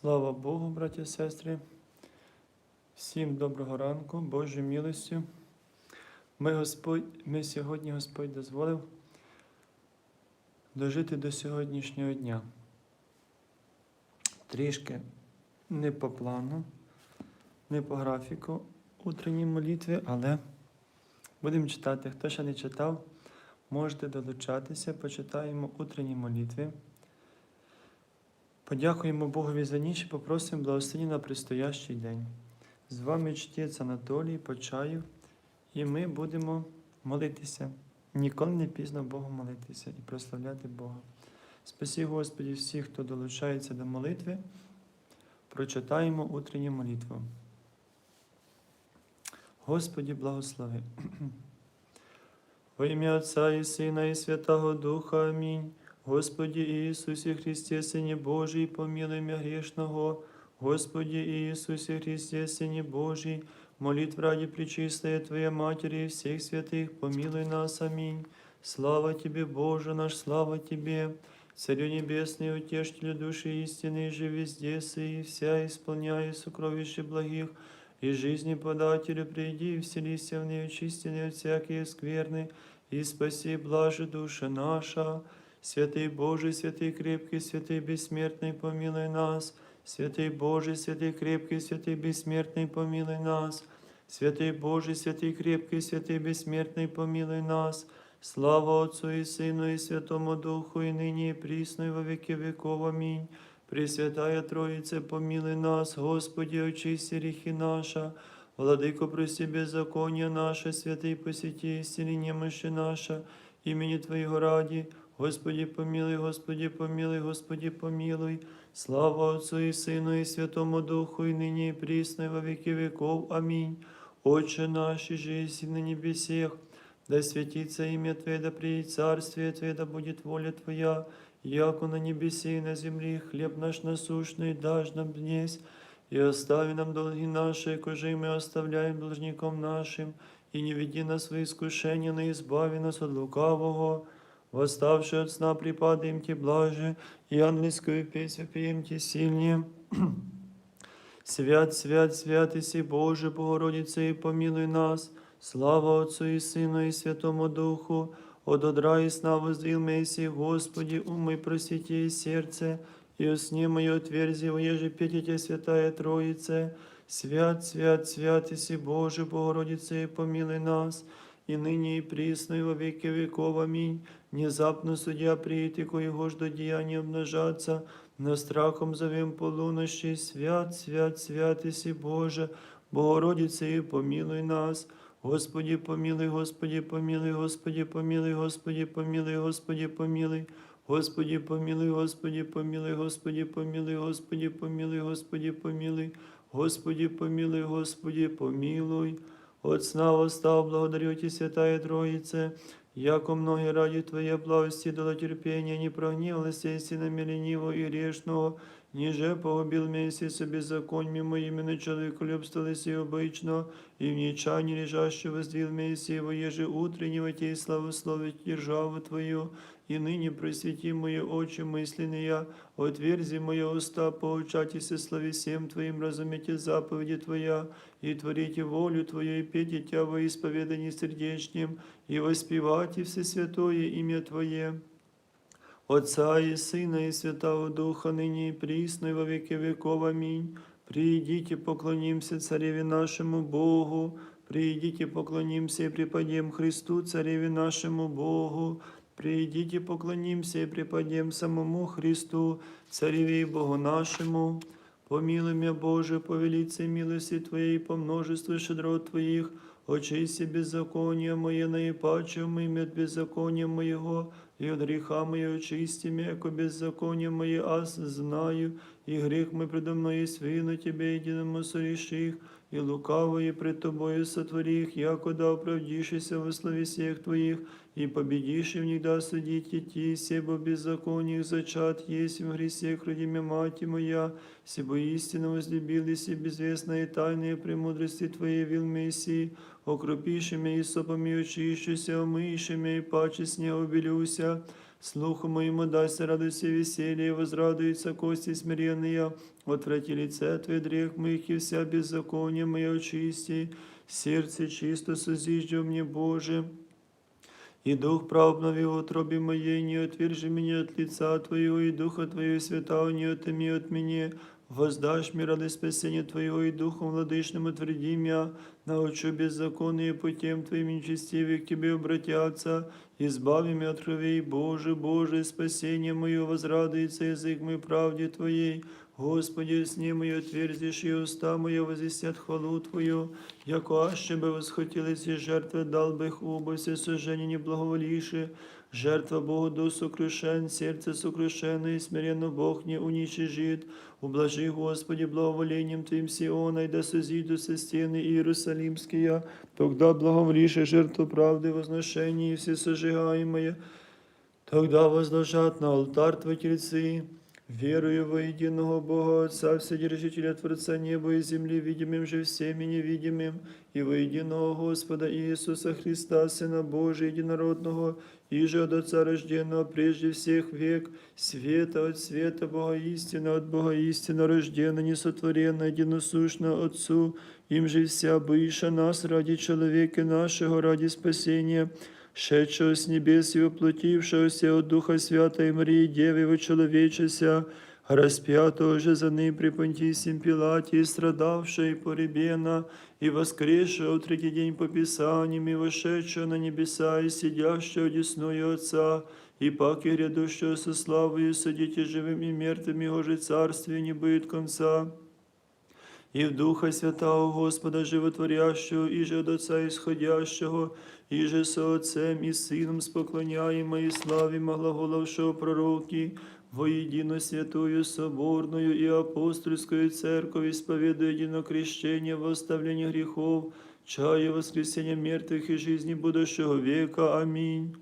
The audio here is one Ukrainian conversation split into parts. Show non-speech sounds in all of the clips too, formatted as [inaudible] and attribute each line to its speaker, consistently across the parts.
Speaker 1: Слава Богу, браті і сестри. Всім доброго ранку, Божою милостю. Ми, ми сьогодні Господь дозволив дожити до сьогоднішнього дня. Трішки не по плану, не по графіку утренній молитви, але будемо читати. Хто ще не читав, можете долучатися, почитаємо утренні молитви. Подякуємо Богові за ніч і попросимо благословення на предстоящий день. З вами чтець Анатолій Почаєв, і ми будемо молитися. Ніколи не пізно Богу молитися і прославляти Бога. Спасі Господі всіх, хто долучається до молитви. Прочитаємо утренню молитву. Господі благослови. [clears throat] Во ім'я Отця і Сина, і Святого Духа. Амінь. Господи Ісусі Христе, Сині Божий, помилуй мя грешного. Господи Ісусі Христе, Сині Божий, молитв ради пречистая Твоя Матери и всех святых, помилуй нас. Аминь. Слава Тебе, Боже наш, слава Тебе. Царю Небесный, утешителю души истины, же везде сы, и вся исполняя сокровища благих, и жизни подателю приди, и вселися в неочистенные от всякие скверны, и спаси блаже душа наша. Святый Божий, святый крепкий, святый бессмертный, помилуй нас. Святый Божий, святый крепкий, святый бессмертный, помилуй нас. Святый Божий, святый крепкий, святый бессмертный, помилуй нас. Слава Отцу и Сыну и Святому Духу, и ныне и присно, и во веки веков. Аминь. Пресвятая Троице, помилуй нас, Господи, очисти грехи наша. Владыко, прости беззаконие наше, святый посети, исцели немощи наша, имени Твоего ради. Господи, помилуй, Господи, помилуй, Господи, помилуй. Слава Отцу и Сыну и Святому Духу, и ныне и присно, и во веки веков. Аминь. Отче наш, же еси на небесех, да святится имя Твое, да приедет царствие Твое, да будет воля Твоя, яко на небесе и на земле, хлеб наш насущный дашь нам днесь, и остави нам долги наши, кожи мы оставляем должником нашим, и не веди нас в искушение, но избави нас от лукавого. Восставши от сна, припадаем Ти блаже, и ангельскую песню пеем Ти сильнее. Свят, свят, свят, Иси Боже, Богородице, и помилуй нас. Слава Отцу и Сыну и Святому Духу, от одра и сна воздвил Месси, Господи, умой просите и сердце, и усни мое отверзи, воеже петите Святая Троице. Свят, свят, свят, Иси Боже, Богородице, и помилуй нас, и ныне и присно, и во веки веков. Аминь. Внезапно судья приит, и коего ж до деяния умножаться, но страхом зовем полунощи, свят, свят, свят, Иси Боже, Богородице, и помилуй нас. Господи, помилуй, Господи, помилуй, Господи, помилуй, Господи, помилуй, Господи, помилуй. Господи, помилуй, Господи, помилуй, Господи, помилуй, Господи, помилуй, Господи, помилуй. Господи, помилуй, Господи, помилуй. От сна восстав, благодарю Ти, Святая Троице, яко многие ради Твоей благости дало терпения, не прогневалась истинами ленивого и грешного, ниже погубил месяц беззаконьми моими на человеколюбствовались и обычно, и в нечане лежащего воздвил Мессиева, еже утреннего Те славословить державу Твою, и ныне просвети мои очи мысленные, отверзи мои уста, поучайтесь славе всем Твоим, разумейте заповеди Твоя, и творите волю Твою, и пейте Тя во исповедании сердечнем, и воспевайте Всесвятое имя Твое. Отца и Сына и Святого Духа, ныне и присно, и во веки веков. Аминь. Придите, поклонимся Цареве нашему Богу, придите, поклонимся и преподем Христу, Цареве нашему Богу, придите, поклонимся и преподем самому Христу, Цареве и Богу нашему. Помилуй меня, Боже, по велице милости по множеству щедрот Твоих, очисти беззаконие мое наипаче, имя от беззакония моего, и от греха моего очисти меня, яко беззаконие мое аз знаю, и грех мой предо мной свину Тебе единому сореших, и лукавое пред Тобою сотворих, яко да оправдишься во славе всех Твоих, и победишь в них да судить идти, себо беззакониях зачат есть в гресе, родимя мать моя, себо истинно возлюбились и безвестные тайные премудрости Твоей вил Мессии, окропиши меня и сопами очищуся, омыши меня и паче с не обелюся, Слуху моему дайся радость и веселье, и кости смиренные. Отврати лице Твое грех моих, и вся беззаконие мое очисти. Сердце чисто созиждя мне, Боже. И дух прав обнови в утробе моей, не отвержи меня от лица Твоего, и духа Твоего святого не отыми от меня. Воздашь мне радость спасения Твоего, и духом владычным утверди меня. Научу беззаконные путем Твоим нечестивые к Тебе обратятся. Избави меня от кровей, Боже, Боже, спасение мое, возрадуется язык мой правде Твоей. Господи, сни мое отверзишь, и уста моя возвестят хвалу Твою. Яко аще бы восхотелись и жертвы, дал бы их оба, все сожжения не благоволивши. Жертва Богу до сокрушен, сердце сокрушено, и смиренно Бог не уничижит. Ублажи, Господи, благоволением Твоим Сиона, и да созидутся стены Иерусалимские. Тогда благоволишь жертву правды, возношение и все сожигаемое. Тогда возложат на алтарь Твой тельцы, верую во единого Бога Отца, Вседержителя Творца неба и земли, видимым же всеми невидимым, и во единого Господа Иисуса Христа, Сына Божия, единородного, и же от Отца рожденного прежде всех век, света от света Бога истина, от Бога истина рождена, несотворенна, единосущна Отцу, им же вся быша нас ради человека нашего, ради спасения, шедшего с небес и воплотившегося от Духа Святой Марии Девы вочеловечеся, распятого же за ним при Понтисим Пилате, страдавшего и поребена, и воскресшего в третий день по Писаниям, и вошедшего на небеса, и сидящего одесную Отца, и паки грядущего со славою судите живым и мертвым, Его же царствие не будет конца и в Духа Святого Господа Животворящего, и же от Отца Исходящего, и же со Отцем и Сыном споклоняемо и славимо глаголовшего пророки, воедино святую соборную и апостольскую церковь, исповедуя едино крещение в оставлении грехов, чая воскресения мертвых и жизни будущего века. Аминь.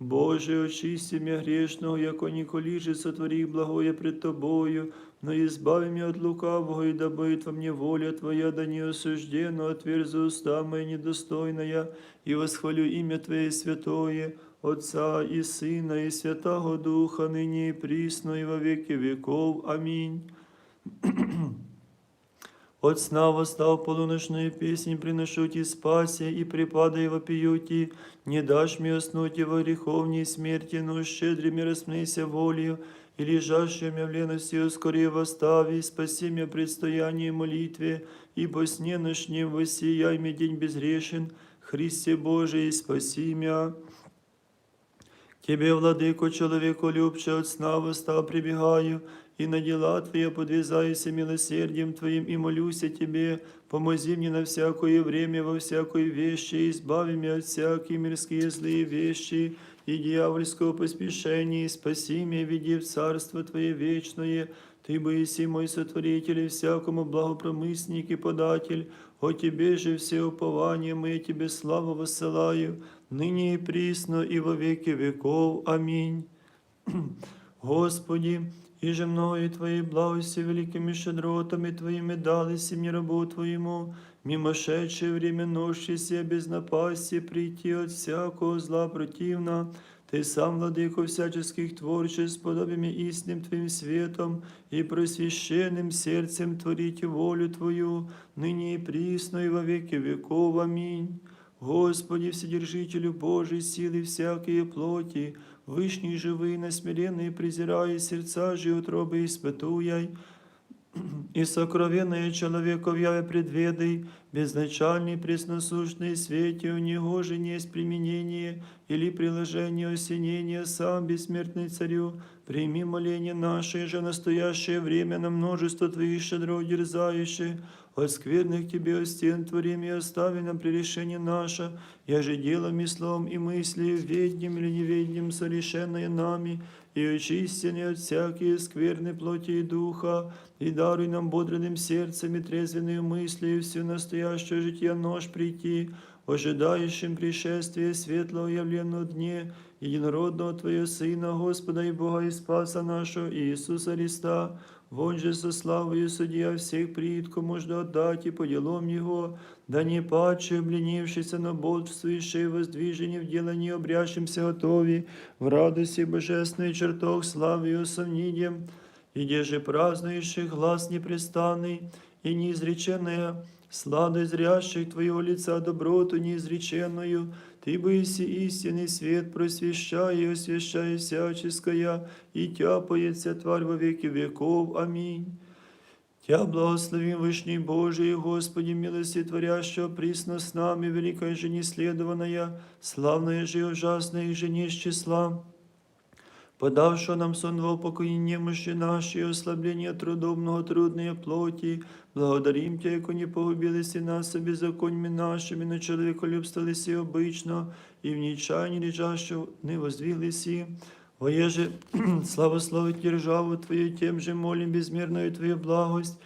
Speaker 1: Боже, очисти меня грешного, яко николиже сотвори благое пред Тобою, но избави меня от лукавого, и да во мне воля Твоя, да не осуждена, отверзи уста моя недостойная, и восхвалю имя Твое святое, Отца и Сына, и Святого Духа, ныне и присно, и во веки веков. Аминь. От сна восстав полуночную песнь, приношу ти спасе, и припадай вопию ти, не дашь мне уснуть во греховней смерти, но щедрыми распнися волею, и лежащими в лености ускорее восстави, спаси меня предстоянии и молитве, ибо сне ночнем воссияй мне день безгрешен, Христе Божий, спаси меня. Тебе, владыко, человеку любче от сна восстав прибегаю, и на дела Твои подвязаюсь милосердием Твоим, и молюсь о Тебе, помози мне на всякое время, во всякой вещи, избави меня от всякие мирские злые вещи, и дьявольского поспешения, и спаси меня, веди в Царство Твое вечное, Ты боиси мой сотворитель и всякому благопромысник и податель, о Тебе же все упование мое Тебе славу воссылаю, ныне и присно, и во веки веков. Аминь. [clears throat] Господи, и же мною Твоей благости великими щедротами Твоими дали мне рабу Твоему, мимошедшее время нощися без напасти прийти от всякого зла противна, Ты сам, владыко всяческих творчеств, подобиями истинным Твоим светом и просвященным сердцем творите волю Твою, ныне и присно, и во веки веков. Аминь. Господи, Вседержителю Божий, силы всякие плоти, Вышний живый, насмиренный, презирая сердца же утробы испытуяй, и сокровенное человеков яве предведай, безначальный, пресносущный свете, у него же не есть применение или приложение осенения, сам бессмертный царю, прими моление наше же в настоящее время на множество Твоих щедро дерзающих, от скверных Тебе о стен творим и остави нам прегрешение наше, я же делом и словом и мыслью, ведним или неведним, совершенное нами, и очистенные от всякие скверны плоти и духа, и даруй нам бодрым сердцем и трезвенную мыслью всю настоящее житие нож прийти, ожидающим пришествия светлого явленного дне, единородного Твоего Сына, Господа и Бога и Спаса нашего Иисуса Христа, вон же со славою судья всех предков можно отдать и по делам его, да не паче, обленившийся на бодствующее воздвижение в делании обрящимся готови, в радости божественной чертог славою сомнением, и где же празднующий глаз непрестанный и неизреченная, сладость зрящих Твоего лица доброту неизреченную, Ты быси истинный свет, просвещай и освящай всяческая, и тяпается тварь во веки веков. Аминь. Тя благословим Вышний Божий, Господи, милости творящего, присно с нами, великая же неследованная, славная же и ужасная же не из числа подавшего нам сон во упокоение немощи нашей, и ослабление трудобного трудной плоти, благодарим Тебя, яко не погубились и нас беззаконьми нашими, но человеколюбство лиси обычно, и в нечаянии лежащего не воздвиглись. Воеже, [clears throat] славословить державу Твою, тем же молим безмерную Твою благость,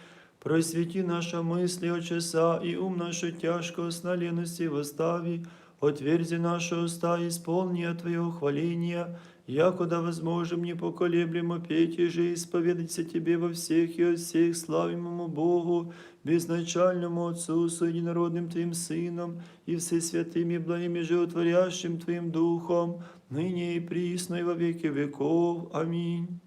Speaker 1: просвети наша мысли от часа, и ум нашу тяжкого сна лености восстави, отверзи наши уста, исполни Твоего хваления, якуда возможем непоколеблемо петь и же исповедаться Тебе во всех и от всех славимому Богу, безначальному Отцу, с единородным Твоим Сыном и всесвятым и благим и животворящим Твоим Духом, ныне и присно и во веки веков. Аминь.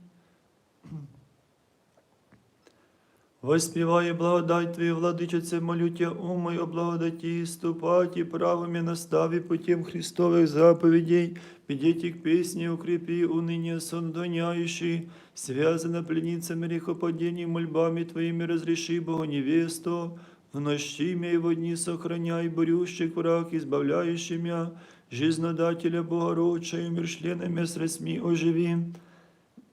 Speaker 1: Воспіває благодать Твою, владичице, молю Тя, умой о благодаті, ступати правами настави путем Христових заповедей, підійти к песне, укрепи уныние сондоняющий, связано пленницами грехопадений, мольбами Твоими разреши Богу невесту, в нощи мя и во дни сохраняй, борющих враг, избавляющий мя, жизнодателя Богородча, умершленными средствами оживи.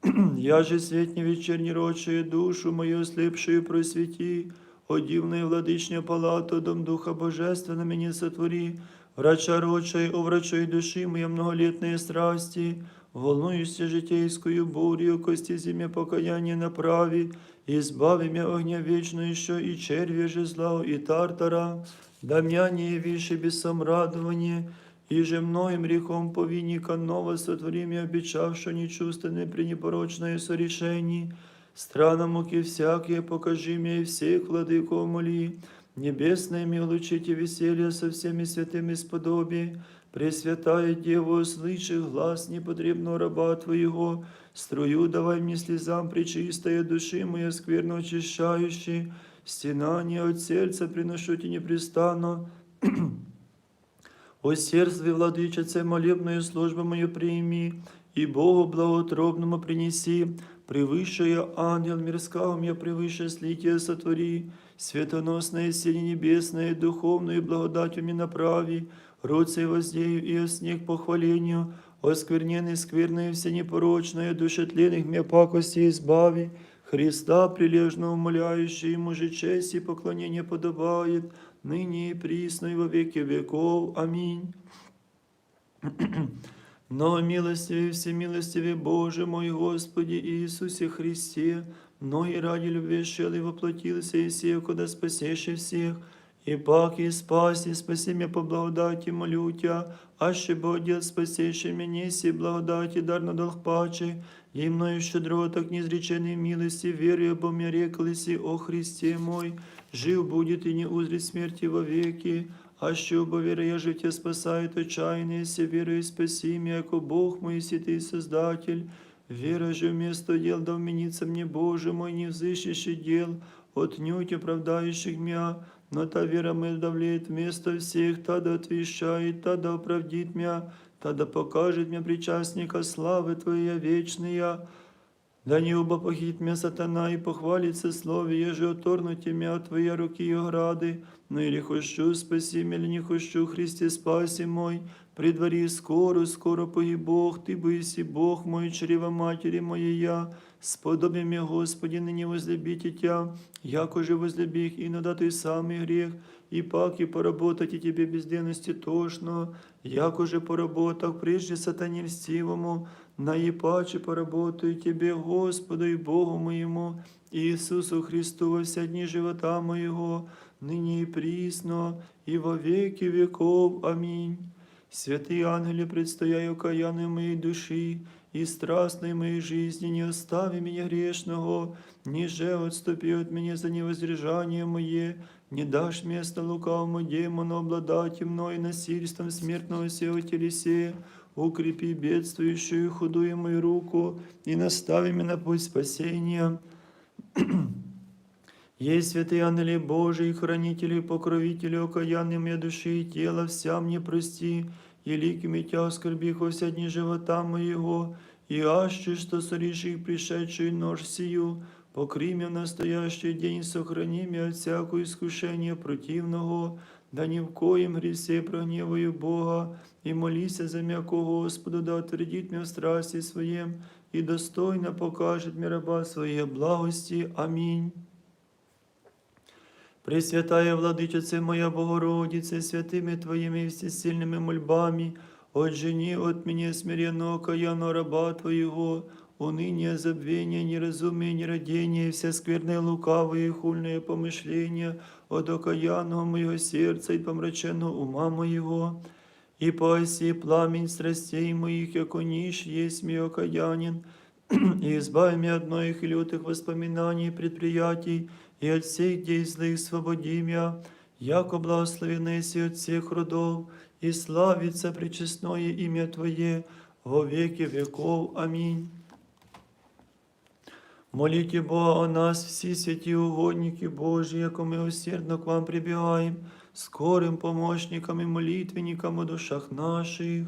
Speaker 1: [clears throat] Я же светни вечерней рочие душу мою слепшую просвети, о дивная владычня палату, дом Духа Божественного меня сотвори, врача рочей, о врачой души моей многолетные страсти, волнуюся житейскую бурью, кости зиме покаяние направи, избави меня огня вечно еще и червя же зла, и тартара, да мя не явишь без самрадования, и же многим грехом повинника ново сотвори мне, обещавшо нечувственное пренепорочное сорешение, Страна муки всякие покажи мне и всех владыков моли, Небесное ми улучите веселье со всеми святыми сподоби, Пресвятая Дева, услыши глаз непотребного раба Твоего, струю давай мне слезам пречистая души моя скверно очищающей, стенание от сердца приношу тебе непрестанно, [clears throat] о сердце, владычице, молебную службу мою прими, и Богу благоутробному принеси, превыше ангел мирского мне превыше слития сотвори, светоносное силе небесное, духовную благодатью мне направи, род сей воздею и о снег похвалению, оскверненный скверное все непорочное, душетленных мне пакости избави, Христа прилежно умоляющий, ему же честь и поклонение подобает, ныне и присно и во веки веков. Аминь. Но милостивый, всемилостивый Боже мой Господи Иисусе Христе, многие ради любви шел и воплотился и сея, куда спасешь всех, и пак и спаси, спаси меня по благодати, молю Тя, аще Бог спасейший меня, си благодати, дар на долг паче, и мною щедро, так неизреченной милости, верую, бо мне реклися, о Христе мой, жив будет и не узрит смерти вовеки, а що бо віра я життя спасает отчаяние, се верою спаси меня, яко Бог мой, си ты Создатель, Вера же вместо дел да вменится мне, Боже мой, не взыщущий дел, отнюдь оправдающих меня, но та вера моя давлеет вместо всех, та да отвещает, та да оправдит меня, та да покажет мне причастника славы Твоей вечная, да не убопохит меня сатана и похвалится слове, еже оторнуть меня от Твоей руки и ограды, но или хочу спаси меня, или не хочу, Христе спаси мой, при дворе скоро, скоро погиб Бог, Ты боиси Бог мой, чрева матери моей я, сподоби мне, Господи, ныне возлюбите Тя, яко же возлюби их, иногда Ты самый грех, и пак и поработать и Тебе безденности тошно, яко же поработах прежде сатане льстивому, наипаче поработаю Тебе, Господу и Богу моему, Иисусу Христу во вся дни живота моего, ныне и присно, и во веки веков. Аминь. Святые ангели, предстояю каянию моей души, и страстной моей жизни не остави меня грешного, ниже отступи от меня за невозрежание мое, не дашь место лукавому демону обладать мной насильством смертного сего телесе, укрепи бедствующую худую мою руку и настави меня на путь спасения. [clears throat] Есть святые ангели Божии, хранители и покровители окаянные мне души и тела, вся мне прости, и ликами тя оскорбих во все дни живота моего, и аще, что соришь пришедшую нож сию, покри в настоящий день, сохрани меня от всякого искушения противного, да ни в коем гресе прогневаю Бога, и молися за м'яко Господу, да утвердит меня в страсти своем, и достойно покажет мне раба своей благости. Аминь. Пресвятая Владычице моя Богородице, святыми Твоими всесильными мольбами, отжени от меня смиренного каяного раба Твоего, уныние, забвение, неразумие, нерадение, все скверные, лукавые, хульные помышления от окаянного моего сердца и помраченного ума моего, и погаси пламень страстей моих, яко ниш есть мой окаянин, и избави меня от многих и лютых воспоминаний и предприятий, и от всех дей злых свободи меня, яко благословенный си от всех родов, и славится пречестное имя Твое во веки веков. Аминь. Молите Бога о нас, всі святі угодники Божі, яко ми усердно к вам прибігаємо, скорим помощникам і молитвенникам у душах наших.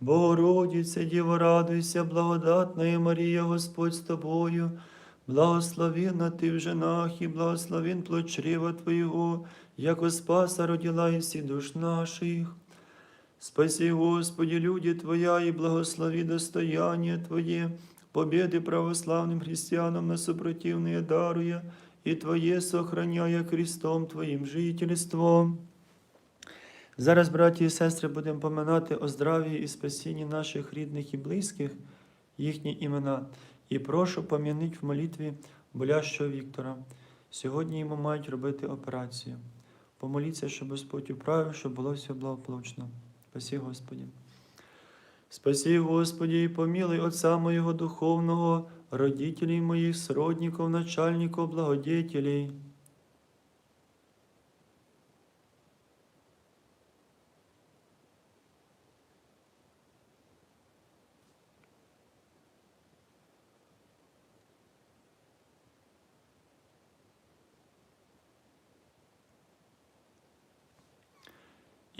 Speaker 1: Богородице, Діво, радуйся, благодатная Марія, Господь з тобою, благословенна ти в женах і благословен плод чрева Твоєго, яко спаса родила і всі душ наших. Спаси, Господи, люди Твоя, и благослови достояние Твое, победы православным христианам на супротивные даруя, и Твое сохраняя крестом Твоїм жительством. Зараз, браті і сестри, будемо поминати о здрав'ї і спасінні наших рідних і близьких, їхні імена. І прошу пом'яніть в молитві болящого Віктора. Сьогодні йому мають робити операцію. Помоліться, щоб Господь управив, щоб було все благополучно. Спаси Господі. Спаси, Господи, і помилуй Отца моего духовного, родителей моїх, сродников, начальников, благодетелей.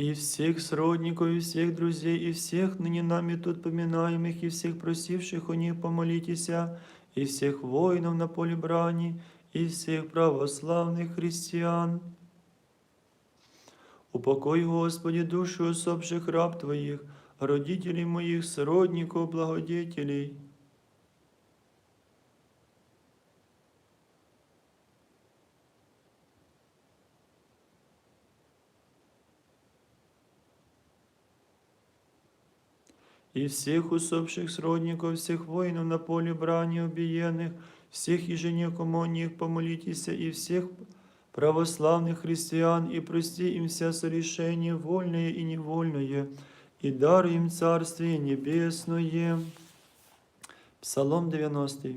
Speaker 1: И всех сродников, и всех друзей, и всех ныне нами тут поминаемых, и всех просивших у них помолитесь, и всех воинов на поле брани, и всех православных христиан. Упокой, Господи, душу усопших раб Твоих, родителей моих, сродников, благодетелей. и всех усопших сродников, всех воинов на поле брани убиенных, всех еженекому о них помолитесь, и всех православных христиан, и прости им вся сорешения, вольное и невольное, и дар им Царствие Небесное. Псалом 90.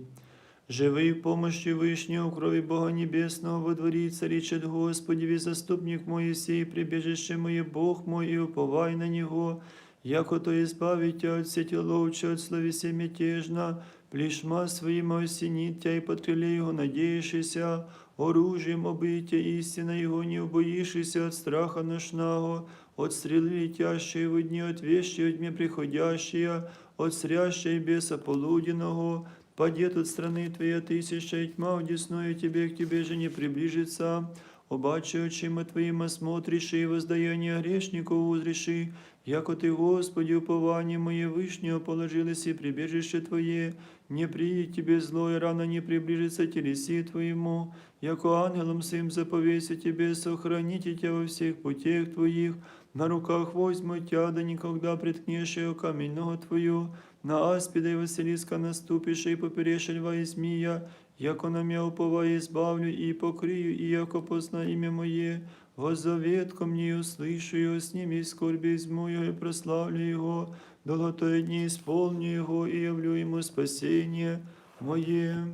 Speaker 1: Живий в помощи Вышнего, крови Бога Небесного, во дворе царичет Господи, ви заступник мой сей, прибежище мое, Бог мой, и уповай на Него, яко то избавить тя от сети ловча, от словеся мятежна, плешма своим осенит тя и под крыле его надеешься, оружием обытия истина его не убоишься от страха ношного, от стрелы летящей в дни, от вещи от дня приходящие, от срящей беса полуденного, падет от страны твоя тысяча, и тьма удесную тебе, к тебе же не приближится, Обаче очима Твоїми смотришь и воздаяние грешников узреши, яко Ты, Господи, упование мое вышнего положилось и прибежище Твое, не приедет Тебе зло, и рано не приближится телеси Твоему, яко ангелом своим заповеся Тебе, сохраните Тебя во всех путях Твоих, на руках возьму Тя, да никогда приткнешь ее камень ногу Твою, на аспида и Василиска наступишь, и поперешь льва и змея, яко на мя уповаю, избавлю и покрию, и яко позна имя Моє, Воззовет ко мне, и услышу его, сними скорби из мою, и прославлю его, долготой дни исполню его, и явлю ему спасение мое.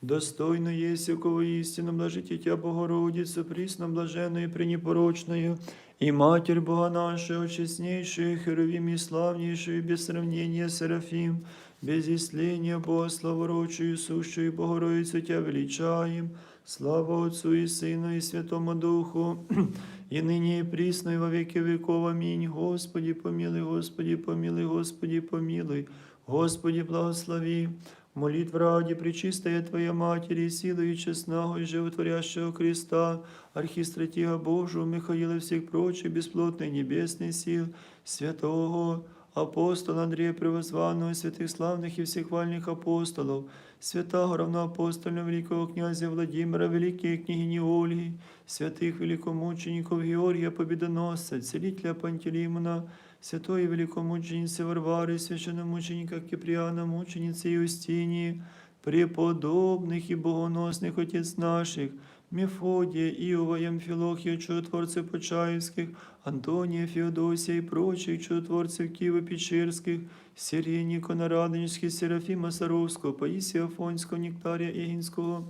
Speaker 1: Достойно у кого истинно блажите Тя, Богородицу, присно блаженную и пренепорочную, и Матерь Бога нашего, честнейшую, херовим и славнейшую, без сравнения Серафим, без исления Бога славорочию, сущую Богородицу Тя величаем, слава Отцу и Сыну и Святому Духу, [clears throat] и ныне и присно, и во веки веков. Аминь. Господи, помилуй, Господи, помилуй, Господи, помилуй, Господи, благослови. Молитв ради Пречистая Твоя Матери, силою честного и животворящего Христа, Архистратига Божию, Михаила и всех прочих бесплотных небесных сил, святого апостола Андрея Превозванного, святых славных и всехвальных апостолов, святого равноапостольного великого князя Владимира, великие княгини Ольги, святых великомучеников Георгия Победоносца, целителя Пантелеймона, святой великомученицы Варвары, священномученика Киприана, мученицы Юстинии, преподобных и богоносных отец наших, Мефодия, Иова, Ямфилохия, чудотворцев Почаевских, Антония, Феодосия и прочих чудотворцев Киево-Печерских, Сергия Никона Радонежских, Серафима Саровского, Афонського, Нектария Ігінського,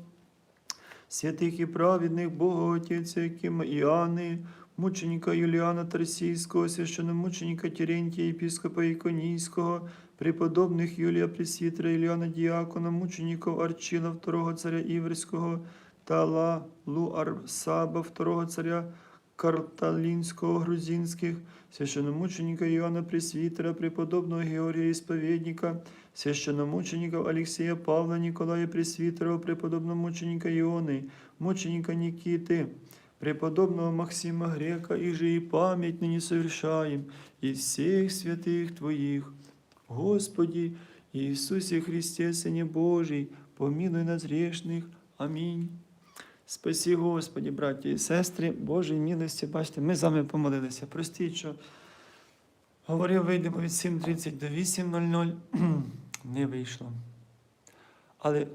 Speaker 1: святих і праведних Бога Отеця Якима Іоанни, мученика Юліана Тарсійського, священномученика Терентія, єпископа Іконійського, преподобних Юлія Пресвітера, Іліана Діакона, мучеників Арчила, второго царя Іверського, Тала Лу Арсаба, второго царя Карталінського, грузинських, священномученика Іоанна Пресвітера, преподобного Георгія Ісповідника, священномучеников Алексея Павла, Николая Пресвитерова, преподобного мученика Ионы, мученика Никиты, преподобного Максима Грека, и же и память ныне совершаем, и всех святых Твоих. Господи Иисусе Христе, Сыне Божий, помилуй нас грешных. Амінь. Спасі, Господі, браті і сестри, Божої милості, бачите, ми з вами помолилися. Простіть, що говорив, вийдемо від 7.30 до 8.00. [clears throat] Не вийшло. Але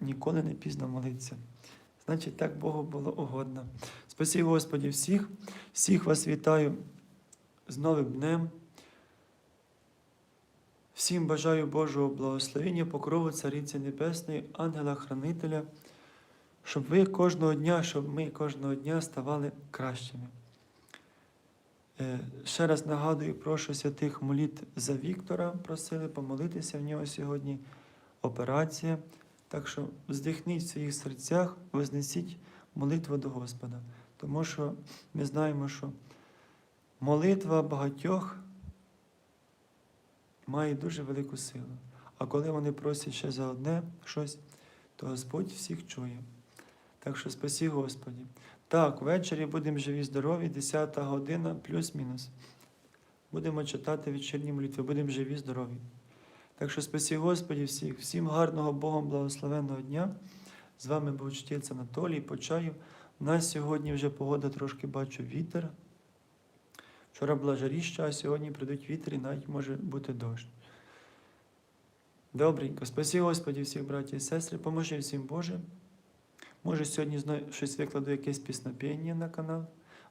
Speaker 1: ніколи не пізно молитися. Значить, так Богу було угодно. Спасі, Господі, всіх, всіх вас вітаю з Новим днем. Всім бажаю Божого благословення, покрову Цариці Небесної, ангела-хранителя, щоб ви кожного дня, щоб ми кожного дня ставали кращими. Е, Ще раз нагадую, прошу святих моліт за Віктора, просили помолитися в нього сьогодні. Операція. Так що здихніть в своїх серцях, вознесіть молитву до Господа. Тому що ми знаємо, що молитва багатьох має дуже велику силу. А коли вони просять ще за одне щось, то Господь всіх чує. Так що спасі Господі. Так, ввечері будемо живі, здорові, 10 година плюс-мінус. Будемо читати вечірні молитви, будемо живі, здорові. Так що спасі Господі всіх, всім гарного Богом благословенного дня. З вами був чтець Анатолій Почаєв. У нас сьогодні вже погода трошки бачу вітер. Вчора була жаріща, а сьогодні прийдуть вітер і навіть може бути дощ. Добренько, спасі Господі всіх братів і сестри, поможи всім Боже. Може, сьогодні зно- щось викладу якесь піснопіння на канал.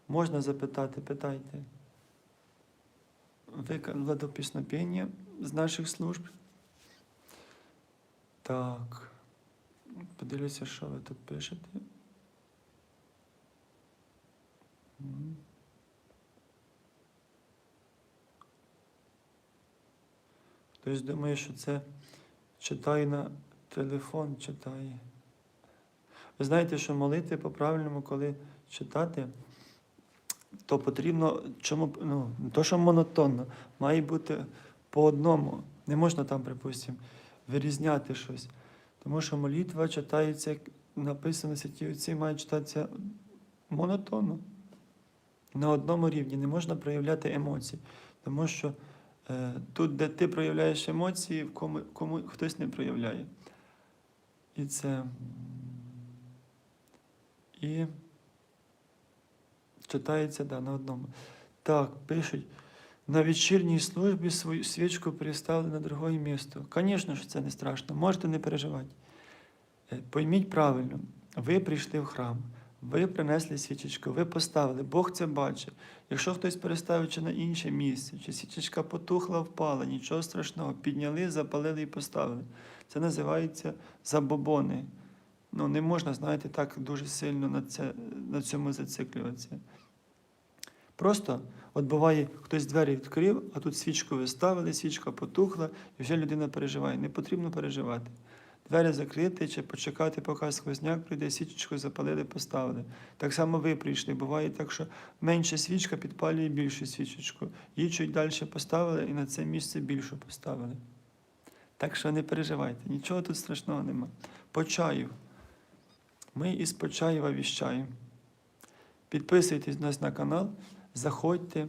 Speaker 1: Можна запитати, питайте. Викладу піснопіння з наших служб. Так. Подивлюся, що ви тут пишете. Хтось думає, що це читає на телефон, читає. Ви знаєте, що молитви по-правильному, коли читати, то потрібно, чому, ну, не то, що монотонно, має бути по одному. Не можна там, припустимо, вирізняти щось. Тому що молитва читається, як написано, святі отці мають читатися монотонно. На одному рівні не можна проявляти емоцій. Тому що е, тут, де ти проявляєш емоції, в кому, кому хтось не проявляє. І це. І читається да, на одному. Так, пишуть. На вечірній службі свою свічку переставили на другое місто. Звісно, що це не страшно, можете не переживати. Е, Пойміть правильно, ви прийшли в храм, Ви принесли свічечку, ви поставили, Бог це бачить. Якщо хтось переставив чи на інше місце, чи свічечка потухла, впала, нічого страшного, підняли, запалили і поставили. Це називається забобони. Ну, не можна, знаєте, так дуже сильно на, це, на цьому зациклюватися. Просто от буває, хтось двері відкрив, а тут свічку виставили, свічка потухла, і вже людина переживає. Не потрібно переживати. Двері закрити чи почекати, поки сквозняк прийде, свічечку запалили, поставили. Так само ви прийшли. Буває так, що менша свічка підпалює більшу свічечку. Її чуть далі поставили і на це місце більшу поставили. Так що не переживайте, нічого тут страшного нема. Почаїв. Ми із Почаєва віщаємо. Підписуйтесь нас на канал, заходьте,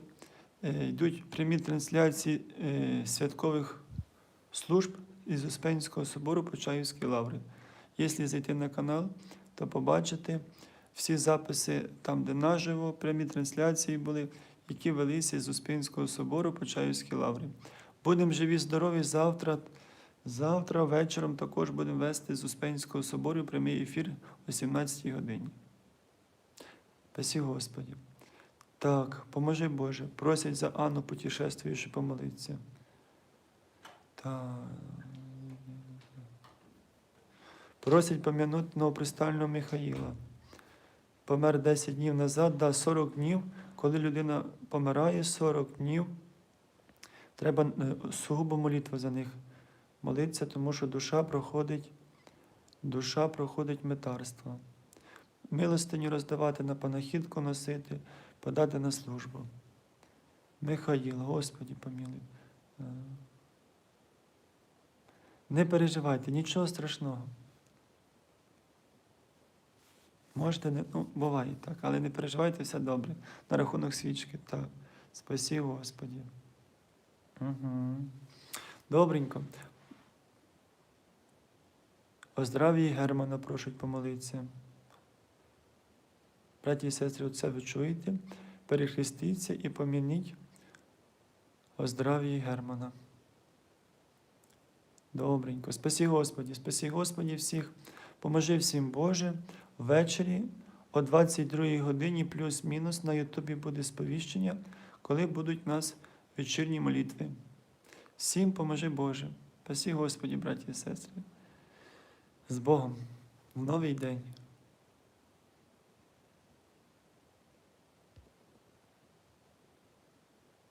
Speaker 1: Е, йдуть прямі трансляції е, святкових служб із Успенського собору Почаївської лаври. Якщо зайти на канал, то побачите всі записи там, де наживо, прямі трансляції були, які велися з Успенського собору Почаївської лаври. Будемо живі, здорові завтра. Завтра вечором також будемо вести з Успенського собору прямий ефір о 17 годині. Спасі Господі. Так, поможи Боже. Просять за Анну путешествуючи помолитися. Так. Просять пом'янути новопристального Михаїла. Помер 10 днів назад, да, 40 днів. Коли людина помирає, 40 днів. Треба е, сугубо молитва за них молитися, тому що душа проходить, душа проходить метарство. Милостині роздавати на панахідку носити, подати на службу. Михаїл, Господі помілуй. Е, Не переживайте, нічого страшного. Можете, не, ну, буває так, але не переживайте, все добре. На рахунок свічки, так. Спасі Господі. Угу. Добренько. О здравії Германа прошуть помолитися. Браті і сестри, оце ви чуєте? Перехрестіться і помініть о здравії Германа. Добренько. Спасі Господі, спасі Господі всіх. Поможи всім Боже. Ввечері о 22 годині плюс-мінус на Ютубі буде сповіщення, коли будуть у нас вечірні молитви. Всім поможи Боже. Спасі Господі, браті і сестри. З Богом в новий день.